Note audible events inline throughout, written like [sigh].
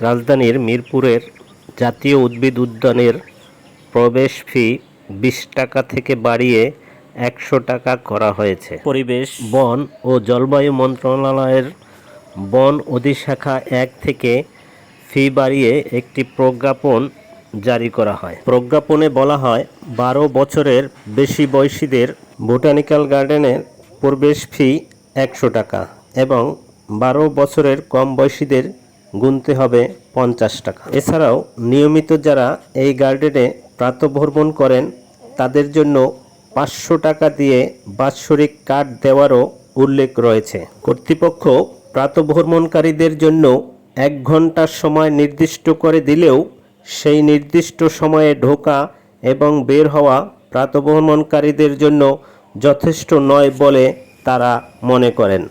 রাজধানীর মিরপুরের জাতীয় উদ্ভিদ উদ্যানের প্রবেশ ফি বিশ টাকা থেকে বাড়িয়ে একশো টাকা করা হয়েছে। পরিবেশ। বন ও জলবায়ু মন্ত্রণালয়ের বন অধিশাখা এক থেকে ফি বাড়িয়ে একটি প্রজ্ঞাপন জারি করা হয়। প্রজ্ঞাপনে বলা হয় বারো বছরের বেশি বয়সীদের বোটানিক্যাল গার্ডেনের প্রবেশ ফি একশো টাকা এবং বারো বছরের কম বয়সীদের গুনতে হবে পঞ্চাশ টাকা। এছাড়াও নিয়মিত যারা এই গার্ডেনে প্রাতভ্রমণ করেন, তাদের জন্য পাঁচশো টাকা দিয়ে বাৎসরিক কার্ড দেওয়ারও উল্লেখ রয়েছে। কর্তৃপক্ষ প্রাতভ্রমণকারীদের জন্য এক ঘণ্টার সময় নির্দিষ্ট করে দিলেও সেই নির্দিষ্ট সময়ে ঢোকা এবং বের হওয়া প্রাতভ্রমণকারীদের জন্য যথেষ্ট নয় বলে তারা মনে করেন।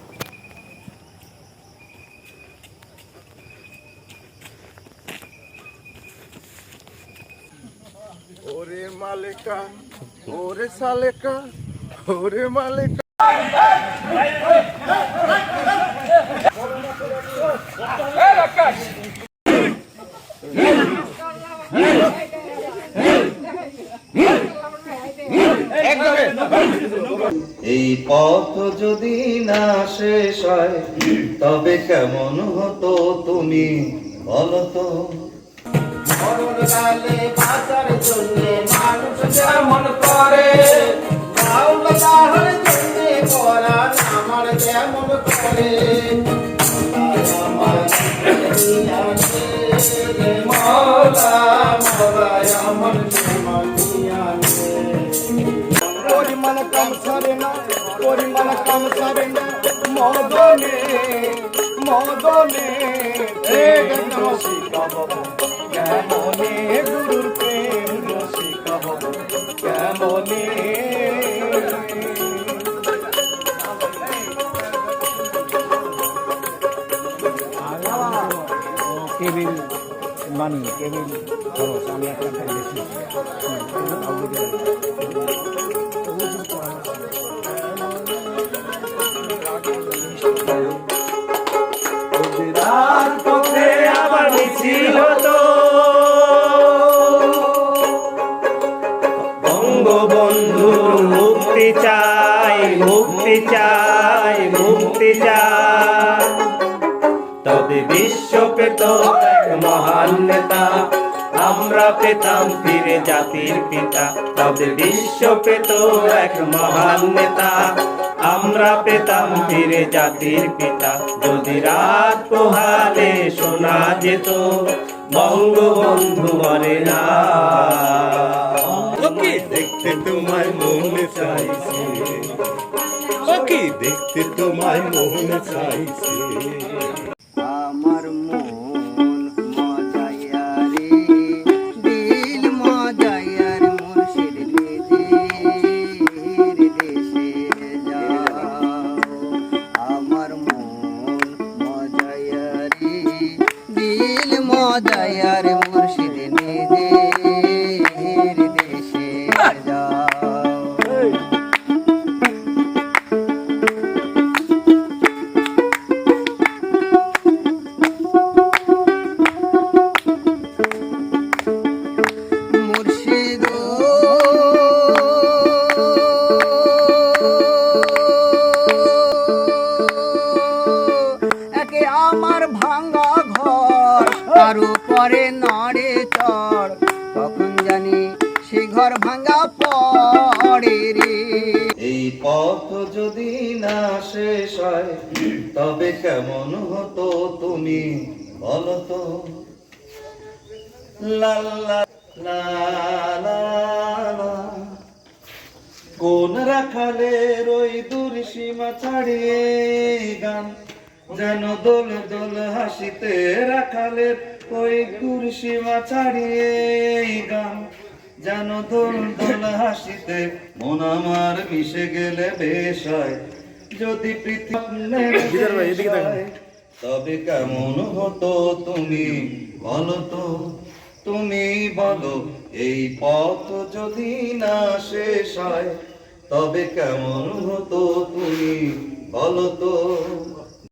ওরে মালেকা ওরে সালেকা ওরে মালেকা। এই পথ যদি না শেষ হয় তবে কেমন হতো তুমি বলো তো? মরণকালে বাঁচার মদনে মদনে হে রসিক কেমনে গুরুর প্রেম রসিক কেমনে? কেবিল মানি কেবিল খরচ আমি একটা বেশি রাত পথে আবার মিছিল তো বঙ্গবন্ধুর মুক্তি চাই মুক্তি চাই মুক্তি চাই তবে বিশ্ব পেত মহান নেতা, আমরা পেতাম ফিরে জাতির পিতা। তবে বিশ্ব পেত এক মহান নেতা আমরা পেতাম ধীরে জাতির পিতা। যদি রাত পোহালে শোনা যেত, বঙ্গবন্ধু বলে না। দেখতে তোমায় মন চাইছে। দেখতে তোমায় মন চাইছে। উপরে নড়ে চড় কখন জানি সে ঘর ভাঙ্গা পড়ে রে এই পথ যদি না শেষ হয়, তবে কেমন হতো তুমি বলো তো। কোন রাখালের ওই দূর সীমা ছাড়িয়ে গান যেন দোল দোল হাসিতে রাখালের ওই দূর সীমা ছাড়িয়ে গান। যেন দোল দোল হাসিতে মন আমার মিশে গেলে বেশ হয় যদি পৃথিবী [coughs] তবে কেমন হতো তুমি বলো তো? তুমি বলো এই পথ যদি না শেষ হয় তবে কেমন হতো তুমি বলো তো?